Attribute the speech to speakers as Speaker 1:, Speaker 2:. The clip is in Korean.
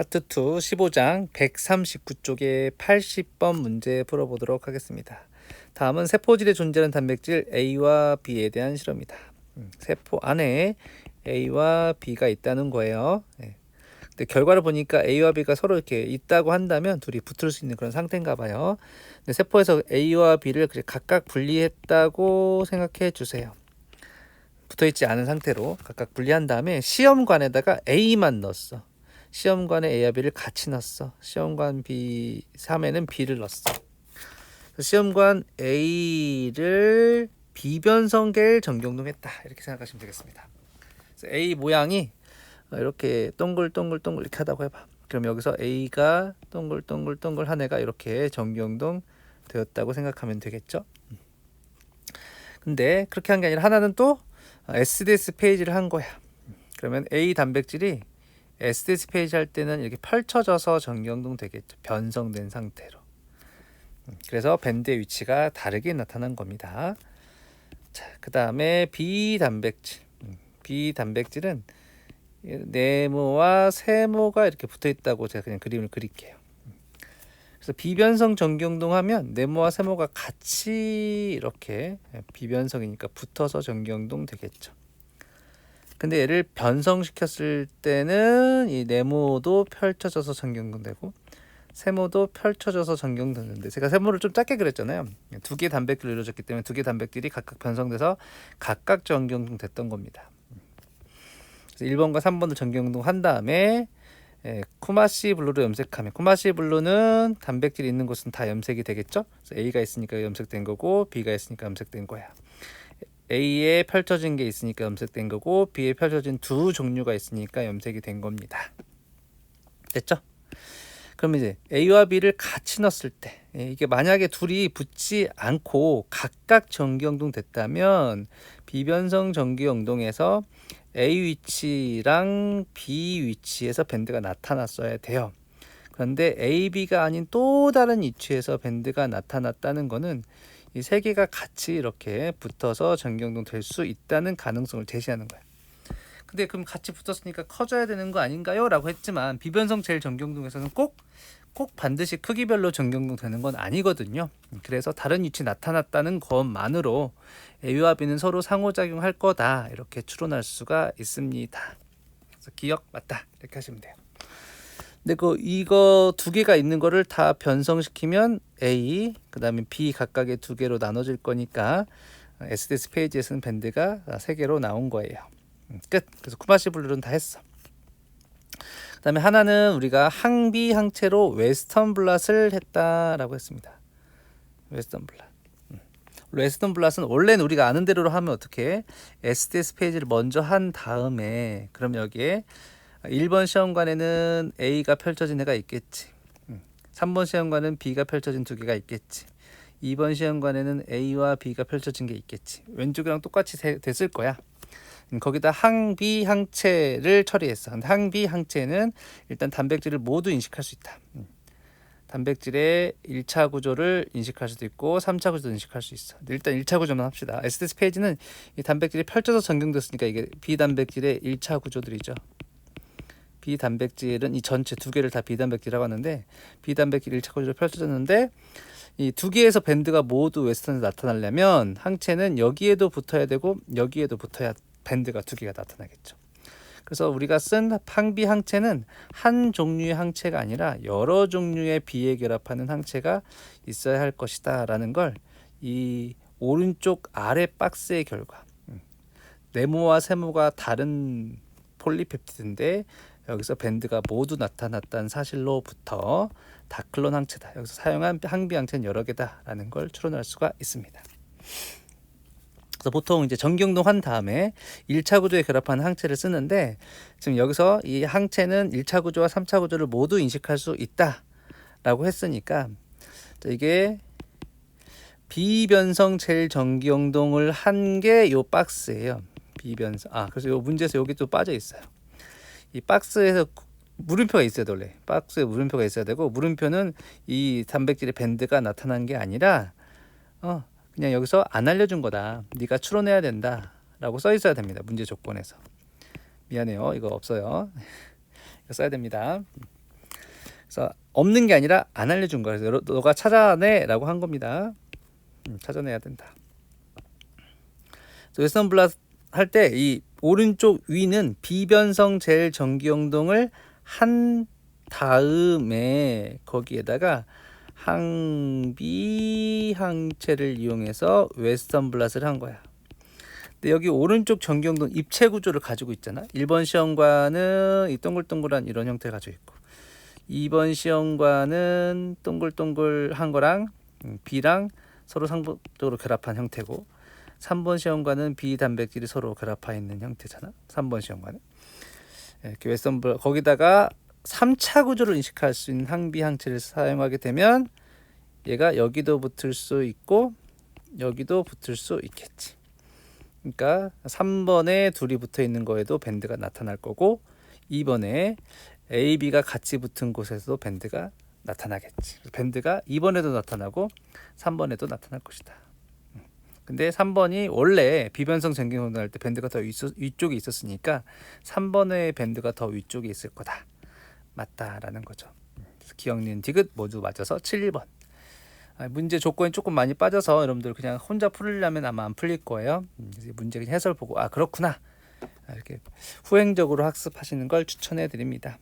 Speaker 1: 파트 2 15장 139쪽에 80번 문제 풀어보도록 하겠습니다. 다음은 세포질에 존재하는 단백질 A와 B에 대한 실험이다. 음, 세포 안에 A와 B가 있다는 거예요. 네. 근데 결과를 보니까 A와 B가 서로 이렇게 있다고 한다면 둘이 붙을 수 있는 그런 상태인가 봐요. 근데 세포에서 A와 B를 각각 분리했다고 생각해 주세요. 붙어 있지 않은 상태로 각각 분리한 다음에 시험관에다가 A만 넣었어. 시험관에 A와 B를 같이 넣었어. 시험관 B 3에는 B를 넣었어. 시험관 A를 비변성계를 정경동했다. 이렇게 생각하시면 되겠습니다. A 모양이 이렇게 동글동글동글 이렇게 하다고 해봐. 그럼 여기서 A가 동글동글동글 한 애가 이렇게 정경동 되었다고 생각하면 되겠죠. 근데 그렇게 한 게 아니라 하나는 또 SDS 페이지를 한 거야. 그러면 A 단백질이 SDS 페이지 할 때는 이렇게 펼쳐져서 전경동 되겠죠. 변성된 상태로. 음, 그래서 밴드의 위치가 다르게 나타난 겁니다. 자, 그 다음에 B 단백질. 음, 네모와 세모가 이렇게 붙어 있다고 제가 그냥 그림을 그릴게요. 음, 그래서 비변성 전경동 하면 네모와 세모가 같이 이렇게 비변성이니까 붙어서 전경동 되겠죠. 근데 얘를 변성시켰을 때는 이 네모도 펼쳐져서 전경되고 세모도 펼쳐져서 전경되는데 제가 세모를 좀 짧게 그렸잖아요. 두개 단백질로 이루어졌기 때문에 두개 단백질이 각각 변성돼서 각각 전경됐던 겁니다. 그래서 1번과 3번을 전경동 한 다음에 예, 쿠마시 블루로 염색하면 쿠마시 블루는 단백질이 있는 곳은 다 염색이 되겠죠. 그래서 A가 있으니까 염색된 거고 B가 있으니까 염색된 거야. A에 펼쳐진 게 있으니까 염색된 거고 B에 펼쳐진 두 종류가 있으니까 염색이 된 겁니다. 됐죠? 그럼 이제 A와 B를 같이 넣었을 때 예, 이게 만약에 둘이 붙지 않고 각각 전기영동 됐다면 비변성 전기영동에서 A 위치랑 B 위치에서 밴드가 나타났어야 돼요. 그런데 A, B가 아닌 또 다른 위치에서 밴드가 나타났다는 거는 이 세 개가 같이 이렇게 붙어서 전경동 될 수 있다는 가능성을 제시하는 거야. 근데 그럼 같이 붙었으니까 커져야 되는 거 아닌가요? 라고 했지만 비변성 제일 전경동에서는 꼭, 꼭 반드시 크기별로 전경동 되는 건 아니거든요. 그래서 다른 위치 나타났다는 것만으로 A와 B는 서로 상호작용할 거다. 이렇게 추론할 수가 있습니다. 그래서 기억 맞다. 이렇게 하시면 돼요. 근데 그 이거 두 개가 있는 거를 다 변성시키면 A 그다음에 B 각각의 두 개로 나눠질 거니까 SDS 페이지에서는 밴드가 세 개로 나온 거예요. 음, 끝. 그래서 쿠마시 블루는 다 했어. 그다음에 하나는 우리가 항비 항체로 웨스턴 블랏을 했다라고 했습니다. 웨스턴 블랏. 음. 웨스턴 블랏은 원래는 우리가 아는 대로 하면 어떻게 SDS 페이지를 먼저 한 다음에 그럼 여기에 1번 시험관에는 A가 펼쳐진 애가 있겠지. 3번 음. 시험관은 B가 펼쳐진 두 개가 있겠지. 2번 시험관에는 A와 B가 펼쳐진 게 있겠지. 왼쪽이랑 똑같이 됐을 거야. 음, 거기다 항비 항체를 처리했어. 항비 항체는 일단 단백질을 모두 인식할 수 있다. 음. 단백질의 1차 구조를 인식할 수도 있고 3차 구조도 인식할 수 있어. 일단 1차 구조만 합시다. SDS 페이지는 이 단백질이 펼쳐서 전경됐으니까 이게 비단백질의 1차 구조들이죠. 비단백질은 이 전체 두 개를 다 비단백질이라고 하는데 비단백질 1차 구조로 펼쳐졌는데 이 두 개에서 밴드가 모두 웨스턴에 나타나려면 항체는 여기에도 붙어야 되고 여기에도 붙어야 밴드가 두 개가 나타나겠죠. 그래서 우리가 쓴 항비 항체는 한 종류의 항체가 아니라 여러 종류의 비에 결합하는 항체가 있어야 할 것이다라는 걸 이 오른쪽 아래 박스의 결과 음, 네모와 세모가 다른 폴리펩티드인데 여기서 밴드가 모두 나타났다는 사실로부터 다클론 항체다. 여기서 사용한 항비 항체는 여러 개다라는 걸 추론할 수가 있습니다. 그래서 보통 이제 전경동 한 다음에 1차 구조에 결합한 항체를 쓰는데 지금 여기서 이 항체는 1차 구조와 3차 구조를 모두 인식할 수 있다라고 했으니까 이게 비변성 젤 전기영동을 한 게 요 박스예요. 비변성. 아, 그래서 요 문제에서 여기 또 빠져 있어요. 이 박스에서 물음표가 있어야 돼 원래. 박스에 물음표가 있어야 되고 물음표는 이 단백질의 밴드가 나타난 게 아니라 어 그냥 여기서 안 알려준 거다. 네가 추론해야 된다. 라고 써 있어야 됩니다 문제 조건에서. 미안해요. 이거 없어요. 이거 써야 됩니다. 그래서 없는 게 아니라 안 알려준 거야. 그래서 너- 너가 찾아내라고 한 겁니다. 음, 찾아내야 된다. 그래서 웨스턴 블라스 할 때 이 오른쪽 위는 비변성 젤 전기용동을 한 다음에 거기에다가 항비 항체를 이용해서 웨스턴 블라스를 한 거야. 근데 여기 오른쪽 전기용동 입체 구조를 가지고 있잖아. 1번 시험관은 이 동글동글한 이런 형태를 가지고 있고 2번 시험관은 동글동글한 거랑 음, B랑 서로 상복적으로 결합한 형태고 3번 시험관은 B 단백질이 서로 결합해 있는 형태잖아. 3번 시험관은 예, 이렇게 웨스턴 블라 거기다가 3차 구조를 인식할 수 있는 항비 항체를 사용하게 되면 얘가 여기도 붙을 수 있고 여기도 붙을 수 있겠지. 그러니까 3번에 둘이 붙어 있는 거에도 밴드가 나타날 거고 2번에 A, B가 같이 붙은 곳에서도 밴드가 나타나겠지. 밴드가 2번에도 나타나고 3번에도 나타날 것이다. 음. 근데 3번이 원래 비변성 전기운동할 때 밴드가 더 위, 위쪽에 있었으니까 3번의 밴드가 더 위쪽에 있을 거다. 맞다라는 거죠. 그래서 기억, 니은, 디귿 모두 맞아서 7번. 아, 문제 조건이 조금 많이 빠져서 여러분들 그냥 혼자 풀으려면 아마 안 풀릴 거예요. 음, 문제 그냥 해설 보고 아 그렇구나 아, 이렇게 후행적으로 학습하시는 걸 추천해 드립니다.